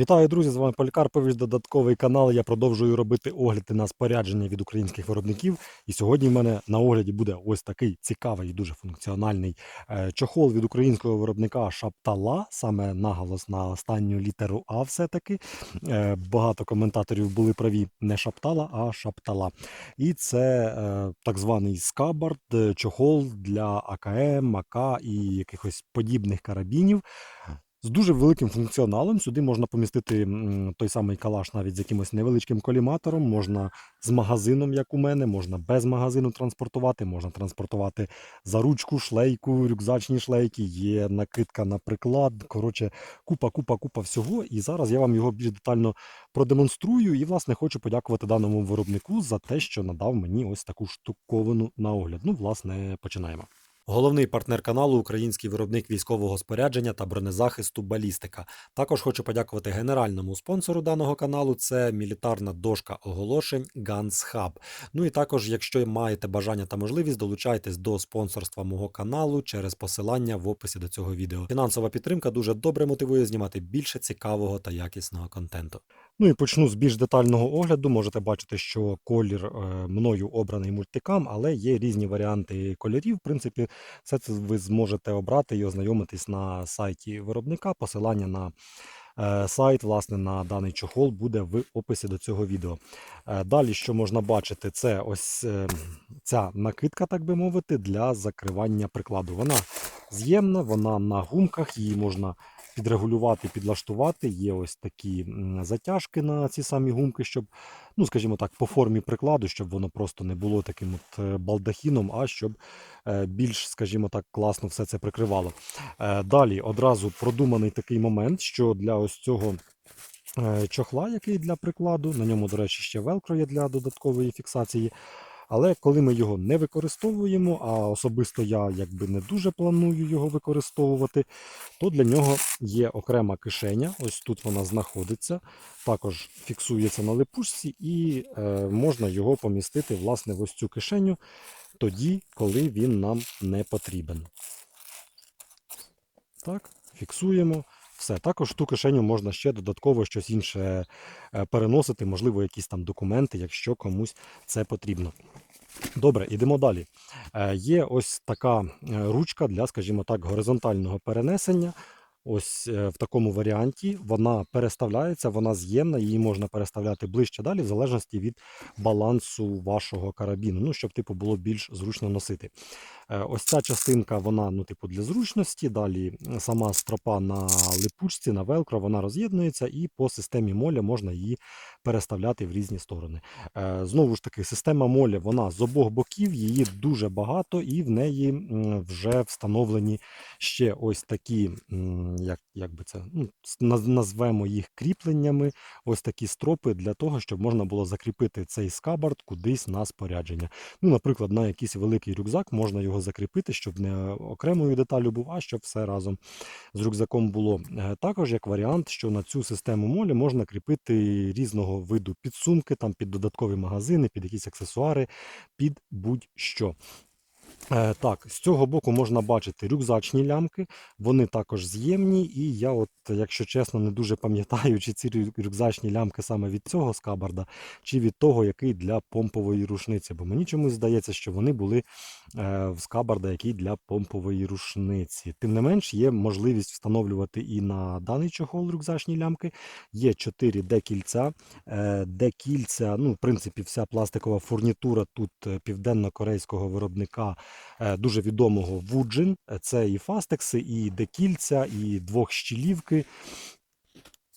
Вітаю, друзі! З вами Полікарпович, додатковий канал. Я продовжую робити огляди на спорядження від українських виробників. І сьогодні в мене на огляді буде ось такий цікавий і дуже функціональний е, чохол від українського виробника Шаптала, саме наголос на останню літеру А все-таки. Е, Багато коментаторів були праві не Шаптала, а Шаптала. І це е, так званий скабард, чохол для АКМ, АК і якихось подібних карабінів. З дуже великим функціоналом сюди можна помістити той самий калаш навіть з якимось невеличким коліматором, можна з магазином, як у мене, можна без магазину транспортувати, можна транспортувати за ручку, шлейку, рюкзачні шлейки, є накидка на приклад. Коротше, купа, купа, купа всього. І зараз я вам його більш детально продемонструю. І, власне, хочу подякувати даному виробнику за те, що надав мені ось таку штуковину на огляд. Ну, власне, починаємо. Головний партнер каналу український виробник військового спорядження та бронезахисту Балістика. Також хочу подякувати генеральному спонсору даного каналу. Це мілітарна дошка оголошень Guns Hub. Ну і також, якщо маєте бажання та можливість, долучайтесь до спонсорства мого каналу через посилання в описі до цього відео. Фінансова підтримка дуже добре мотивує знімати більше цікавого та якісного контенту. Ну і почну з більш детального огляду. Можете бачити, що колір е, мною обраний мультикам, але є різні варіанти кольорів. В принципі, все це ви зможете обрати і ознайомитись на сайті виробника. Посилання на е, сайт, власне, на даний чохол буде в описі до цього відео. Е, Далі, що можна бачити, це ось ця накидка, так би мовити, для закривання прикладу. Вона з'ємна, вона на гумках, її можна підрегулювати, підлаштувати. Є ось такі затяжки на ці самі гумки, щоб, ну, скажімо так, по формі прикладу, щоб воно просто не було таким от е, балдахіном, а щоб е, більш, скажімо так, класно все це прикривало. Е, Далі одразу продуманий такий момент, що для ось цього. Чохла, який для прикладу, на ньому, до речі, ще велкро є для додаткової фіксації. Але коли ми його не використовуємо, а особисто я якби не дуже планую його використовувати, то для нього є окрема кишеня. Ось тут вона знаходиться. Також фіксується на липучці, і е, можна його помістити власне в ось цю кишеню тоді, коли він нам не потрібен. Так, фіксуємо. Все, також ту кишеню можна ще додатково щось інше е, переносити, можливо, якісь там документи, якщо комусь це потрібно. Добре, ідемо далі. Е, Є ось така е, ручка для, скажімо так, горизонтального перенесення. Ось в такому варіанті вона переставляється, вона з'ємна, її можна переставляти ближче далі, в залежності від балансу вашого карабіну, ну, щоб типу було більш зручно носити. Е, Ось ця частинка, вона ну, типу, для зручності. Далі сама стропа на липучці, на велкро, вона роз'єднується, і по системі моля можна її переставляти в різні сторони. Е, Знову ж таки, система моля вона з обох боків, її дуже багато, і в неї вже встановлені ще ось такі, як, як би це ну, назвемо їх кріпленнями, ось такі стропи для того, щоб можна було закріпити цей скабард кудись на спорядження. Ну, наприклад, на якийсь великий рюкзак можна його закріпити, щоб не окремою деталю був, а щоб все разом з рюкзаком було. Е, Також як варіант, що на цю систему молі можна кріпити різного виду підсумки, там під додаткові магазини, під якісь аксесуари, під будь-що. Е, Так, з цього боку можна бачити рюкзачні лямки, вони також з'ємні, і я, от, якщо чесно, не дуже пам'ятаю, чи ці рюкзачні лямки саме від цього скабарда, чи від того, який для помпової рушниці. Бо мені чомусь здається, що вони були е, в скабарда, який для помпової рушниці. Тим не менш, є можливість встановлювати і на даний чохол рюкзачні лямки. Є 4 D-кільця. Е, D-кільця, ну, в принципі, вся пластикова фурнітура тут південно-корейського виробника дуже відомого Вуджин. Е, Це і фастекси, і декільця, і двохщілівки.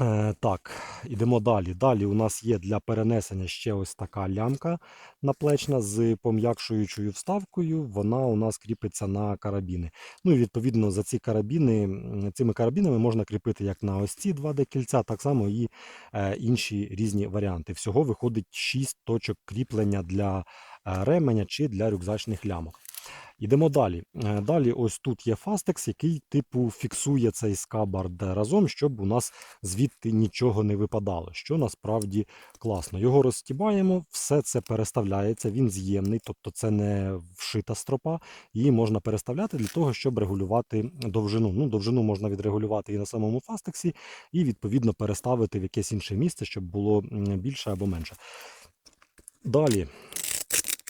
Е, так, ідемо далі. Далі у нас є для перенесення ще ось така лямка наплечна з пом'якшуючою вставкою. Вона у нас кріпиться на карабіни. Ну і відповідно за ці карабіни, цими карабінами можна кріпити як на ось ці 2D кільця, так само і е, інші різні варіанти. Всього виходить 6 точок кріплення для е, ременя чи для рюкзачних лямок. Ідемо далі. Е, Далі, ось тут є фастекс, який типу фіксує цей скабард разом, щоб у нас звідти нічого не випадало, що насправді класно. Його розстібаємо, все це переставляється, він з'ємний, тобто це не вшита стропа. Її можна переставляти для того, щоб регулювати довжину. Ну, довжину можна відрегулювати і на самому фастексі, і відповідно переставити в якесь інше місце, щоб було більше або менше. Далі.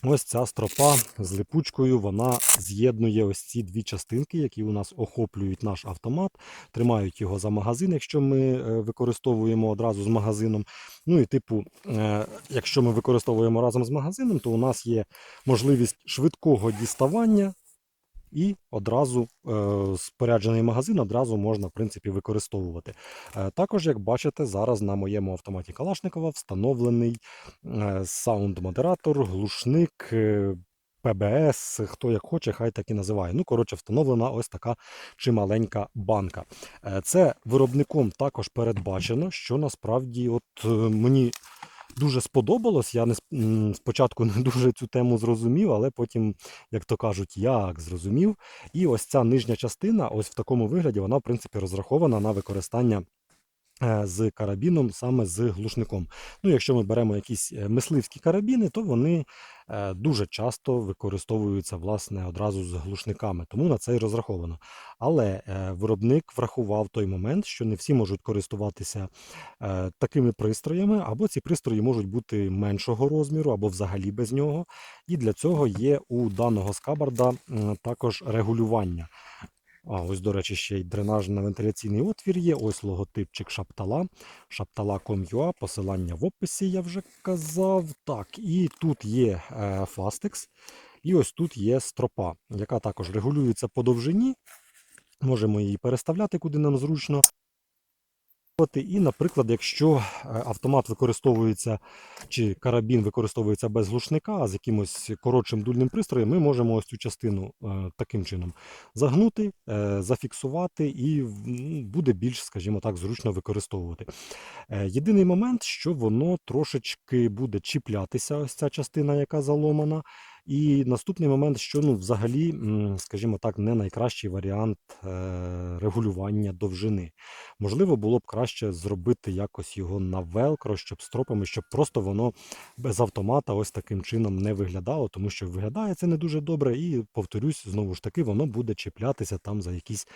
Ось ця стропа з липучкою, вона з'єднує ось ці дві частинки, які у нас охоплюють наш автомат, тримають його за магазин, якщо ми е, використовуємо одразу з магазином. Ну і типу, е, якщо ми використовуємо разом з магазином, то у нас є можливість швидкого діставання. І одразу е, споряджений магазин одразу можна в принципі використовувати. Е, також, як бачите, зараз на моєму автоматі Калашникова встановлений е, саунд-модератор, глушник, ПБС, хто як хоче, хай так і називає. Ну, коротше, встановлена ось така чималенька банка. Це виробником також передбачено, що насправді от мені дуже сподобалось. Я не спочатку не дуже цю тему зрозумів, але потім, як то кажуть, як зрозумів. І ось ця нижня частина, ось в такому вигляді, вона в принципі розрахована на використання. Е, З карабіном, саме з глушником. Ну, якщо ми беремо якісь е, мисливські карабіни, то вони е, дуже часто використовуються власне одразу з глушниками, тому на це і розраховано. Але виробник врахував той момент, що не всі можуть користуватися такими пристроями, або ці пристрої можуть бути меншого розміру, або взагалі без нього. І для цього є у даного скабарда також регулювання. А, ось, до речі, ще й дренажно-вентиляційний отвір є. Ось логотипчик Шаптала. Шаптала.com.ua, посилання в описі, я вже казав. Так, і тут є е, фастекс, і ось тут є стропа, яка також регулюється по довжині. Можемо її переставляти, куди нам зручно. І, наприклад, якщо е, автомат використовується чи карабін використовується без глушника, а з якимось коротшим дульним пристроєм, ми можемо ось цю частину е, таким чином загнути, е, зафіксувати і буде більш, скажімо так, зручно використовувати. Єдиний момент, що воно трошечки буде чіплятися, ось ця частина, яка заломана. І наступний момент, що ну, взагалі, скажімо так, не найкращий варіант е, регулювання довжини. Можливо, було б краще зробити якось його на велкро, щоб стропами, щоб просто воно без автомата ось таким чином не виглядало, тому що виглядає це не дуже добре, і повторюсь, знову ж таки, воно буде чіплятися там за якісь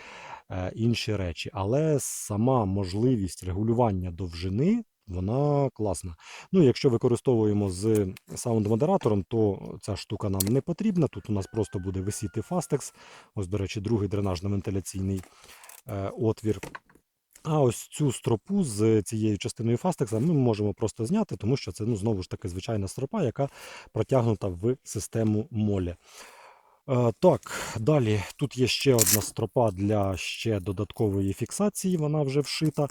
е, інші речі. Але сама можливість регулювання довжини. Вона класна. Ну, якщо використовуємо з саунд-модератором, то ця штука нам не потрібна. Тут у нас просто буде висіти фастекс. Ось, до речі, другий дренажно-вентиляційний е, отвір. А ось цю стропу з цією частиною фастекса ми можемо просто зняти, тому що це ну, знову ж таки звичайна стропа, яка протягнута в систему молі. Е, Так, далі тут є ще одна стропа для ще додаткової фіксації, вона вже вшита.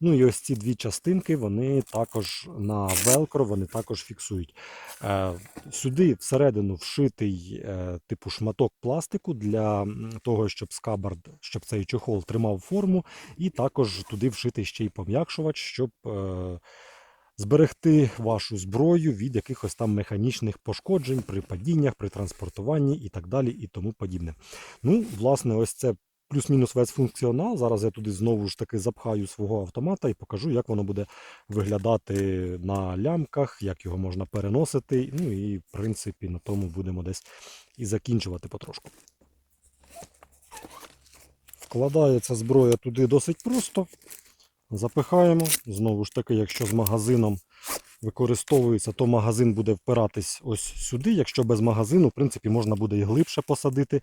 Ну і ось ці дві частинки, вони також на велкро, вони також фіксують. Е, Сюди всередину вшитий е, типу шматок пластику для того, щоб скабард, щоб цей чохол тримав форму, і також туди вшитий ще й пом'якшувач, щоб зберегти вашу зброю від якихось там механічних пошкоджень при падіннях, при транспортуванні і так далі, і тому подібне. Ну, власне, ось це плюс-мінус весь функціонал. Зараз я туди знову ж таки запхаю свого автомата і покажу, як воно буде виглядати на лямках, як його можна переносити. Ну і в принципі на тому будемо десь і закінчувати потрошку. Вкладається зброя туди досить просто. Запихаємо. Знову ж таки, якщо з магазином використовується, то магазин буде впиратись ось сюди. Якщо без магазину, в принципі, можна буде і глибше посадити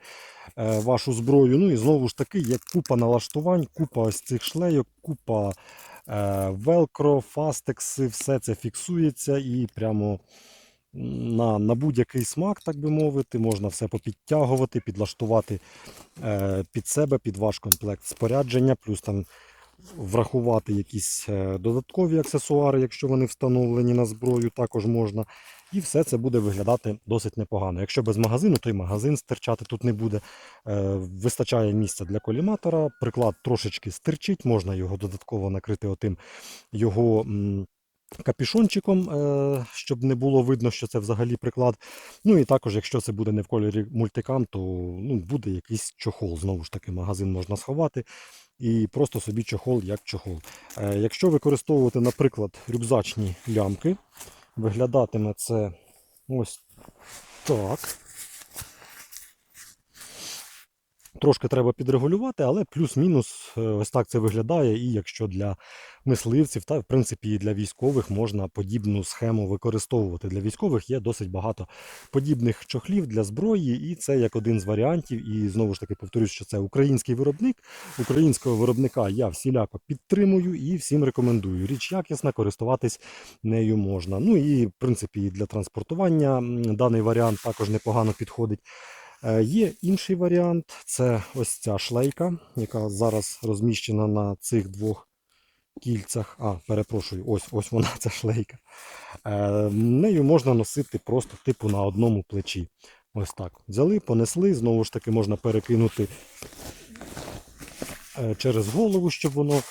е, вашу зброю. Ну і знову ж таки, є купа налаштувань, купа ось цих шлейок, купа велкро, фастекси, все це фіксується і прямо на, на будь-який смак, так би мовити, можна все попідтягувати, підлаштувати е, під себе, під ваш комплект спорядження, плюс там врахувати якісь е, додаткові аксесуари, якщо вони встановлені на зброю, також можна. І все це буде виглядати досить непогано. Якщо без магазину, то й магазин стирчати тут не буде. Е, Вистачає місця для коліматора, приклад трошечки стирчить, можна його додатково накрити отим його капішончиком, е, щоб не було видно, що це взагалі приклад. Ну і також, якщо це буде не в кольорі мультикам, то ну, буде якийсь чохол. Знову ж таки, магазин можна сховати. І просто собі чохол як чохол. Е, Якщо використовувати, наприклад, рюкзачні лямки, виглядатиме це ось так. Трошки треба підрегулювати, але плюс-мінус е, ось так це виглядає. І якщо для мисливців, та в принципі і для військових можна подібну схему використовувати. Для військових є досить багато подібних чохлів для зброї, і це як один з варіантів. І знову ж таки повторюсь, що це український виробник. Українського виробника я всіляко підтримую і всім рекомендую. Річ якісна, користуватись нею можна. Ну і в принципі для транспортування даний варіант також непогано підходить. Е, Є інший варіант це ось ця шлейка, яка зараз розміщена на цих двох кільцях. А, перепрошую, ось ось вона ця шлейка. Е, Нею можна носити просто типу на одному плечі. Ось так. Взяли, понесли, знову ж таки можна перекинути е, через голову, щоб воно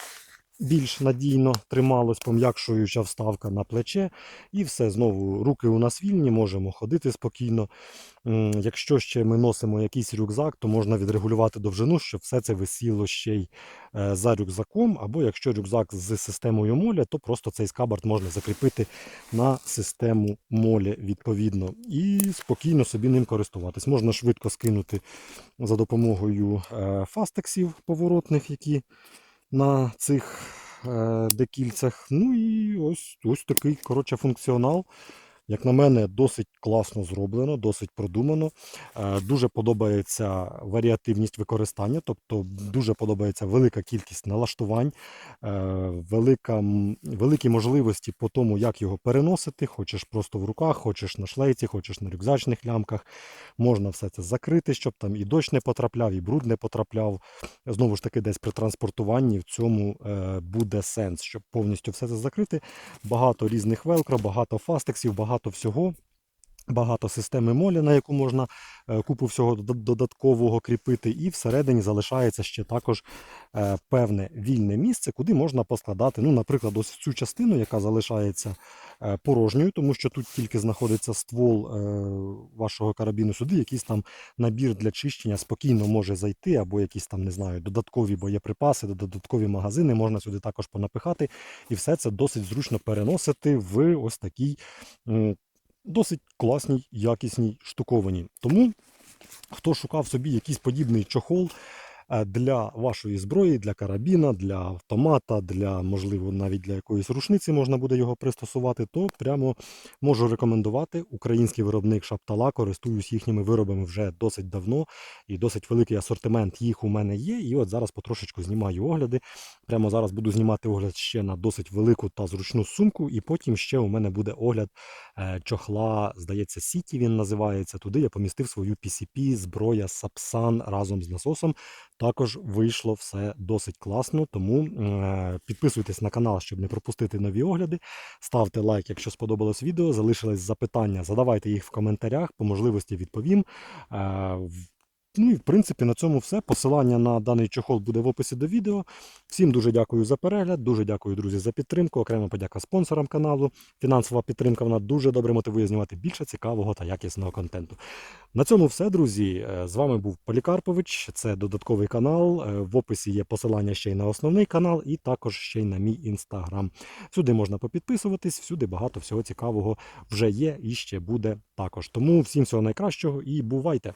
більш надійно трималось, пом'якшуюча вставка на плече. І все, знову руки у нас вільні, можемо ходити спокійно. Якщо ще ми носимо якийсь рюкзак, то можна відрегулювати довжину, щоб все це висіло ще й е, за рюкзаком. Або якщо рюкзак з системою моля, то просто цей скабард можна закріпити на систему молі відповідно. І спокійно собі ним користуватись. Можна швидко скинути за допомогою е, фастексів поворотних, які на цих е, декільцях. Ну і ось, ось такий коротше, функціонал. Як на мене, досить класно зроблено, досить продумано. Е, Дуже подобається варіативність використання, тобто дуже подобається велика кількість налаштувань, е, велика, великі можливості по тому, як його переносити. Хочеш просто в руках, хочеш на шлейці, хочеш на рюкзачних лямках. Можна все це закрити, щоб там і дощ не потрапляв, і бруд не потрапляв. Знову ж таки, десь при транспортуванні в цьому е, буде сенс, щоб повністю все це закрити. Багато різних велкро, багато фастексів, багато всього. Багато системи молі, на яку можна е, купу всього додаткового кріпити, і всередині залишається ще також е, певне вільне місце, куди можна поскладати, ну, наприклад, ось цю частину, яка залишається е, порожньою, тому що тут тільки знаходиться ствол вашого карабіну. Сюди якийсь там набір для чищення спокійно може зайти, або якісь там, не знаю, додаткові боєприпаси, додаткові магазини можна сюди також понапихати, і все це досить зручно переносити в ось такій. Досить класній, якісній штуковані. Тому, хто шукав собі якийсь подібний чохол для вашої зброї, для карабіна, для автомата, для, можливо, навіть для якоїсь рушниці можна буде його пристосувати, то прямо можу рекомендувати. Український виробник Шаптала, користуюсь їхніми виробами вже досить давно, і досить великий асортимент їх у мене є. І от зараз потрошечку знімаю огляди. Прямо зараз буду знімати огляд ще на досить велику та зручну сумку, і потім ще у мене буде огляд е, чохла, здається, Сіті він називається. Туди я помістив свою PCP, зброя Сапсан разом з насосом. Також вийшло все досить класно. Тому е, підписуйтесь на канал, щоб не пропустити нові огляди. Ставте лайк, якщо сподобалось відео. Залишились запитання, задавайте їх в коментарях, по можливості відповім. Ну і в принципі на цьому все. Посилання на даний чохол буде в описі до відео. Всім дуже дякую за перегляд, дуже дякую, друзі, за підтримку. Окрема подяка спонсорам каналу. Фінансова підтримка вона дуже добре мотивує знімати більше цікавого та якісного контенту. На цьому все, друзі. Е, З вами був Полікарпович. Це додатковий канал. Е, В описі є посилання ще й на основний канал, і також ще й на мій інстаграм. Сюди можна попідписуватись, всюди багато всього цікавого вже є і ще буде також. Тому всім всього найкращого і бувайте!